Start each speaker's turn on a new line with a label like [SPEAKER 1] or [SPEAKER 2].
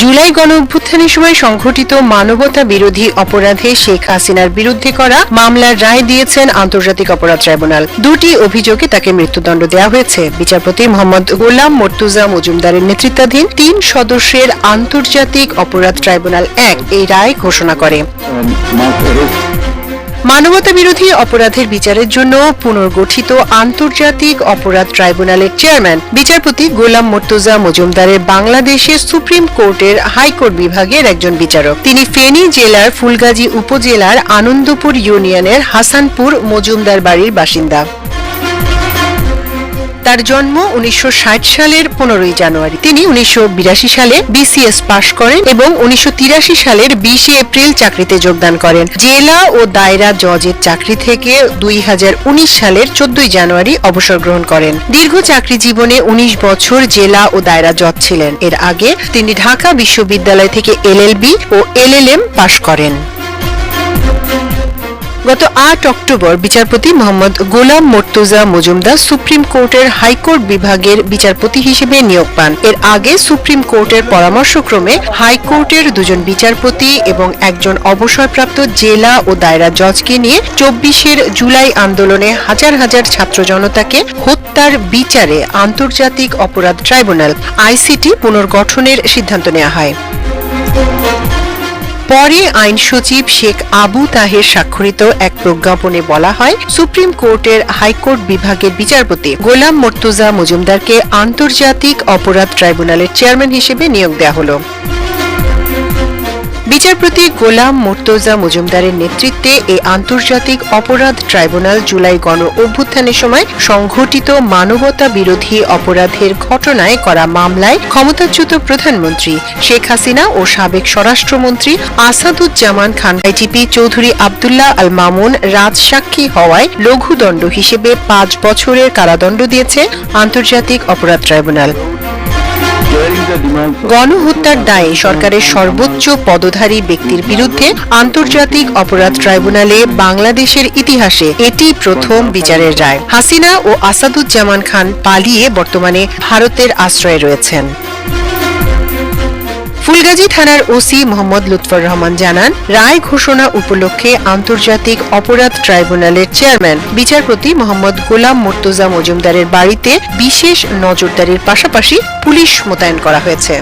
[SPEAKER 1] জুলাই গণ অভ্যুত্থানের সময় সংঘটিত মানবতা বিরোধী অপরাধে শেখ হাসিনার বিরুদ্ধে করা মামলার রায় দিয়েছেন আন্তর্জাতিক অপরাধ ট্রাইব্যুনাল। দুটি অভিযোগে তাকে মৃত্যুদণ্ড দেওয়া হয়েছে। বিচারপতি মোহাম্মদ গোলাম মর্তুজা মজুমদারের নেতৃত্বাধীন তিন সদস্যের আন্তর্জাতিক অপরাধ ট্রাইব্যুনাল এক এই রায় ঘোষণা করে। মানবতা বিরোধী অপরাধের বিচারের জন্য পুনর্গঠিত আন্তর্জাতিক অপরাধ ট্রাইব্যুনালের চেয়ারম্যান, বিচারপতি গোলাম মর্তুজা মজুমদারের বাংলাদেশে সুপ্রিম কোর্টের হাইকোর্ট বিভাগের একজন বিচারক। তিনি ফেনী জেলার ফুলগাজী উপজেলার আনন্দপুর ইউনিয়নের হাসানপুর মজুমদার বাড়ির বাসিন্দা। তার জন্ম উনিশশো ষাট সালের পনেরোই জানুয়ারি। তিনি উনিশশো বিরাশি সালে বিসিএস পাশ করেন এবং উনিশশো তিরাশি সালের বিশে এপ্রিল চাকরিতে যোগদান করেন। জেলা ও দায়রা জজের চাকরি থেকে দুই হাজার উনিশ সালের চোদ্দই জানুয়ারি অবসর গ্রহণ করেন। দীর্ঘ চাকরি জীবনে ১৯ বছর জেলা ও দায়রা জজ ছিলেন। এর আগে তিনি ঢাকা বিশ্ববিদ্যালয় থেকে এলএলবি ও এলএলএম পাশ করেন। গত আট অক্টোবর বিচারপতি মোহাম্মদ গোলাম মর্তুজা মজুমদার সুপ্রিম কোর্টের হাইকোর্ট বিভাগের বিচারপতি হিসেবে নিয়োগ পান। এর আগে সুপ্রিম কোর্টের পরামর্শক্রমে হাইকোর্টের দুজন বিচারপতি এবং একজন অবসরপ্রাপ্ত জেলা ও দায়রা জজকে নিয়ে চব্বিশের জুলাই আন্দোলনে হাজার হাজার ছাত্র জনতাকে হত্যার বিচারে আন্তর্জাতিক অপরাধ ট্রাইব্যুনাল, আইসিটি পুনর্গঠনের সিদ্ধান্ত নেওয়া হয়। পরে আইন সচিব শেখ আবু তাহের স্বাক্ষরিত এক প্রজ্ঞাপনে বলা হয়, সুপ্রিম কোর্টের হাইকোর্ট বিভাগের বিচারপতি গোলাম মর্তুজা মজুমদারকে আন্তর্জাতিক অপরাধ ট্রাইব্যুনালের চেয়ারম্যান হিসেবে নিয়োগ দেওয়া হলো। বিচারপতি গোলাম মুর্তজা মজুমদারের নেতৃত্বে এই আন্তর্জাতিক অপরাধ ট্রাইব্যুনাল জুলাই গণ অভ্যুত্থানের সময় সংঘটিত মানবতা বিরোধী অপরাধের ঘটনায় করা মামলায় ক্ষমতাচ্যুত প্রধানমন্ত্রী শেখ হাসিনা ও সাবেক স্বরাষ্ট্রমন্ত্রী আসাদুজ্জামান খান, আইজিপি চৌধুরী আবদুল্লাহ আল মামুন রাজসাক্ষী হওয়ায় লঘুদণ্ড হিসেবে পাঁচ বছরের কারাদণ্ড দিয়েছে আন্তর্জাতিক অপরাধ ট্রাইব্যুনাল। গণহত্যার দায়ে সরকারের সর্বোচ্চ পদধারী ব্যক্তির বিরুদ্ধে আন্তর্জাতিক অপরাধ ট্রাইব্যুনালে বাংলাদেশের ইতিহাসে এটি প্রথম বিচারের রায়। হাসিনা ও আসাদুজ্জামান খান পালিয়ে বর্তমানে ভারতের আশ্রয়ে রয়েছেন। ফুলগাজী থানার ওসি মোহাম্মদ লুৎফর রহমান জানান, রায় ঘোষণা উপলক্ষে আন্তর্জাতিক অপরাধ ট্রাইব্যুনালের চেয়ারম্যান, বিচারপতি মোহাম্মদ গোলাম মোর্তজা মজুমদারের বাড়িতে বিশেষ নজরদারির পাশাপাশি পুলিশ মোতায়েন করা হয়েছে।